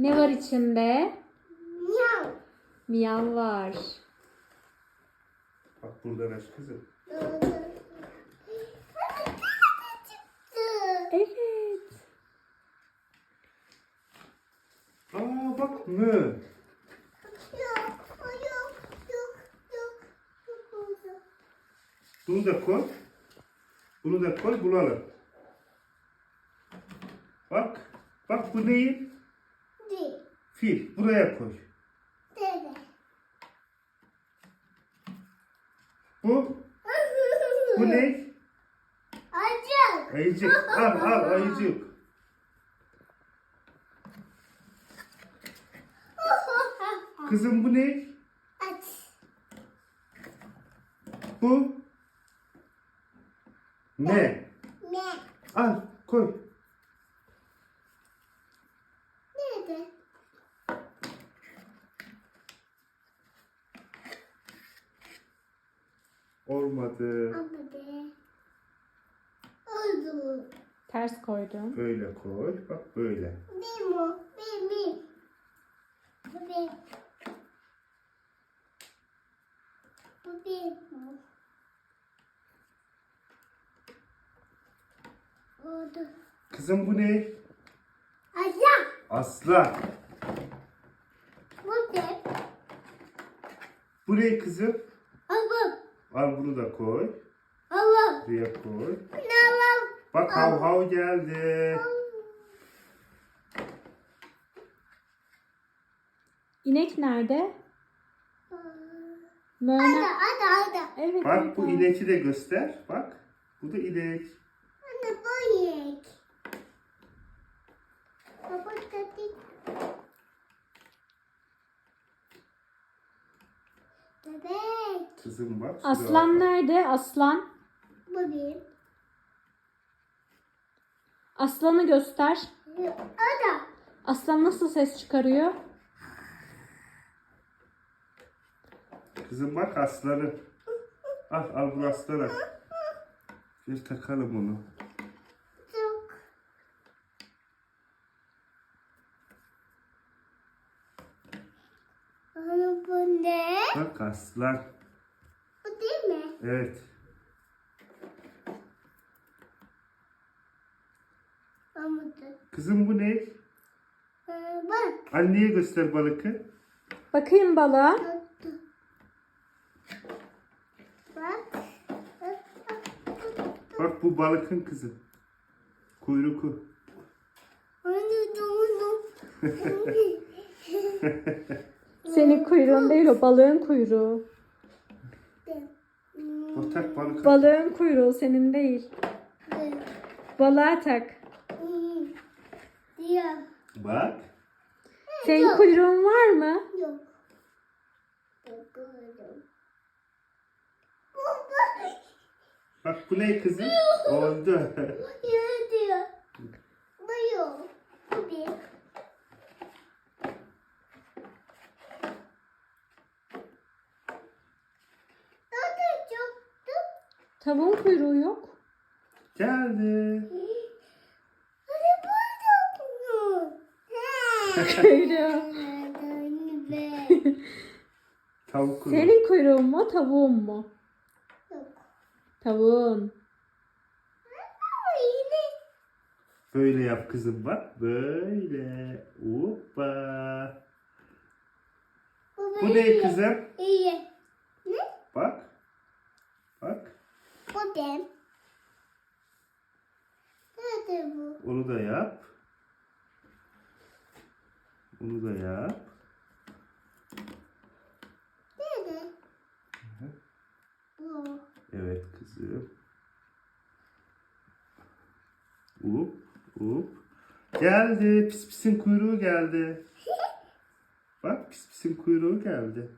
Ne var içinde? Miyav. Miyav var. Bak buradan aç kızım. çıktı. Evet. Aa bak mü. Yok, o yok, yok, yok, yok oldu. Bunu da koy. Bunu da koy bulalım. Bak. Bak bu neyin? Fil. Buraya koy. deve. Bu. Bu ne? Acı. Ayıcık. Al al ayıcık. Kızım bu ne? Aç. Bu. Ne? Al koy. Nerede? Olmadı. Oldu. Ters koydum. Böyle koy. Bak böyle. Benim o. Benim. Bu benim. Bu benim. Oldu. Kızım bu ne? Acı. Aslan. Bu benim. Bu ne kızım? Ama. Al bunu da koy. Ama. Buraya koy. Var? Bak hav hav geldi. İnek nerede? Hadi, Möğne. hadi, hadi. Evet. Bak bu ineki de göster. Bak. Bu da inek. Kızım bak. şuraya Aslan nerede? Aslan. Bu benim. Aslanı göster. Ada. Aslan nasıl ses çıkarıyor? Kızım bak aslanı. Al al bu aslanı. Bir takalım onu. Çok. Ana bu ne? Bak aslan. Evet. Kızım bu ne? Ee, Bak. Anneye göster balıkı. Bakayım balığa. Tuttu. Bak. Bak, bu balıkın kızı. Doğru. Senin kuyruğun değil o balığın kuyruğu. Ortak balık. Balığın kuyruğu senin değil. Balığa tak. Diyor. Bak. Senin kuyruğun var mı? Yok. Bak bu ne kızım? Oldu. Yürü diyor. Bu yok. Bu bir. Zaten çoktu. Tavuğun kuyruğu yok. Geldi. Hadi burada bunu. Kuyruğu. Be. Tavuk kuyruğu. Senin kuyruğun mu tavuğun mu? Yok. Tavuğun. Böyle yap kızım bak. Böyle. Hoppa. Bu ne kızım? İyi. Ne? Bak. Bak. Benim. Nerede bu? Onu da yap. Onu da yap. Nerede? Bu. Evet kızım. Up, up. Geldi. Pis pisin kuyruğu geldi. Bak pis pisin kuyruğu geldi.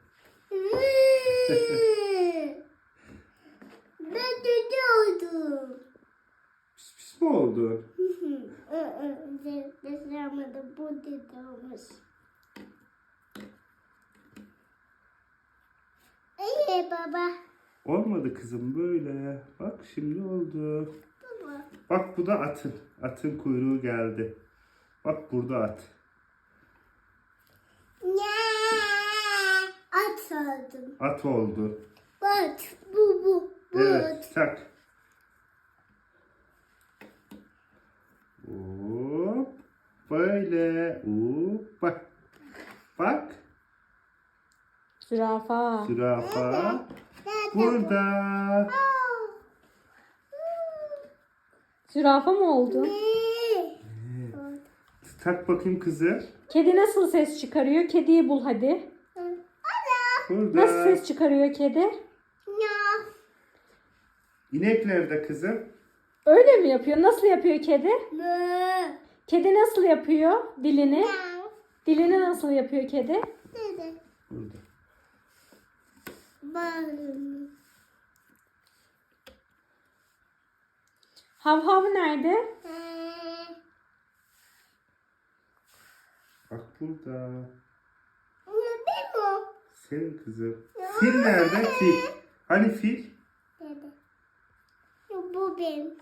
Ben dede oldum. Pis pis mi oldu? Destemede bu dede olmuş. İyi baba. Olmadı kızım böyle. Bak şimdi oldu. Baba. Bak bu da atın. Atın kuyruğu geldi. Bak burada at. At aldım. At oldu. Bak bu bu. Evet tak. Hop. Böyle. Hop. Bak. Bak. Zürafa. Zürafa. Burada. Zürafa mı oldu? Ne? Tak bakayım kızı. Kedi nasıl ses çıkarıyor? Kediyi bul hadi. Burada. Nasıl ses çıkarıyor kedi? İnek nerede kızım? Öyle mi yapıyor? Nasıl yapıyor kedi? Mı. Kedi nasıl yapıyor dilini? Dilini nasıl yapıyor kedi? Nerede? Burada. Hav hav nerede? Bak burada. Ne benim o? Senin kızım. Fil nerede? Fil. Hani fil? Nerede? Bu benim.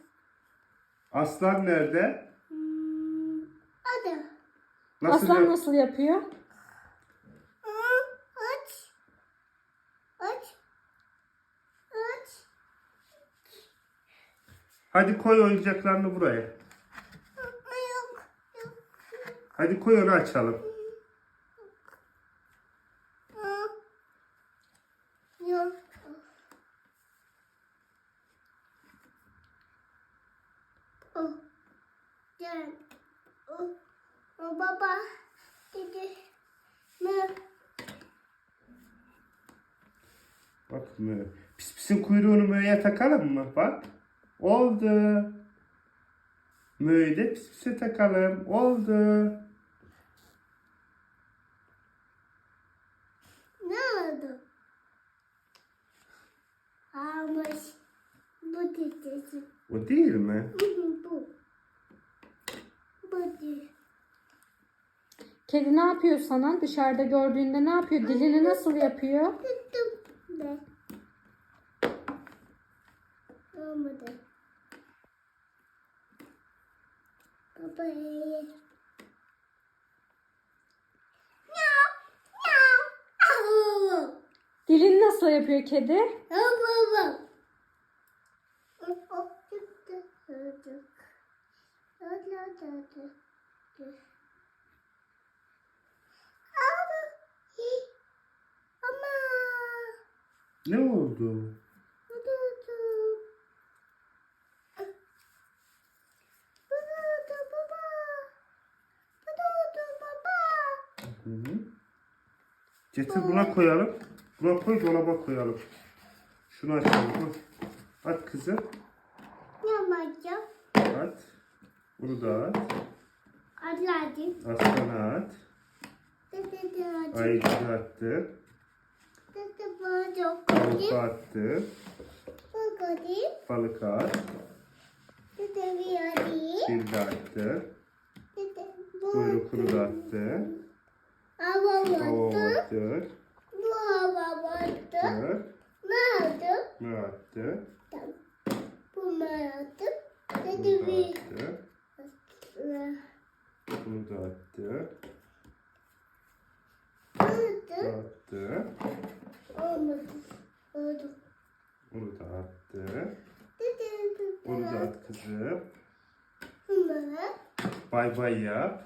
Aslan nerede? Hmm. Adı. Nasıl Aslan yap- nasıl yapıyor? Aç. Aç. Aç. Hadi koy oyuncaklarını buraya. Yok. Yok. Hadi koy onu açalım. Aa. Yok. Oh. Gel. Oh. Oh, baba. Dedi. Ne? Bak mı? Pis pisin kuyruğunu möğeye takalım mı? Bak. Oldu. Möğü de pis pise takalım. Oldu. Ne oldu? Almış. Bu dedesi. O değil mi? Bu. Bu değil. Kedi ne yapıyor sana? Dışarıda gördüğünde ne yapıyor? Dilini nasıl yapıyor? Tuttum ben. Olmadı. Baba iyi. Miau, miau. Au. Dilini nasıl yapıyor kedi? Au, au, au. Oh, oh, çıktı, hırdık. Öyle dedi. Au. Hi. Ama. Ne oldu? Tututu. Tututu baba. Tututu baba. Hı -hı. Getir buna koyalım. Buna koy dolaba koyalım. Şunu açalım. At kızım. Ne yapacağım? At. Bunu da at. Aladım. Aslana at. Ayıcı attı. Acı. attı. Balık at. De attı. Kuyrukunu da attı. Hava battı. attı. Bu hava battı. Attı. Ne oldu? Ne attı? Tamam. Bu ne oldu? Bunu Dedi da bir. attı. Bunu da attı. Oldu. Attı. Olmadı. Oldu. Bunu da attı. Bunu da at kızım. Bunları Bay bay yap.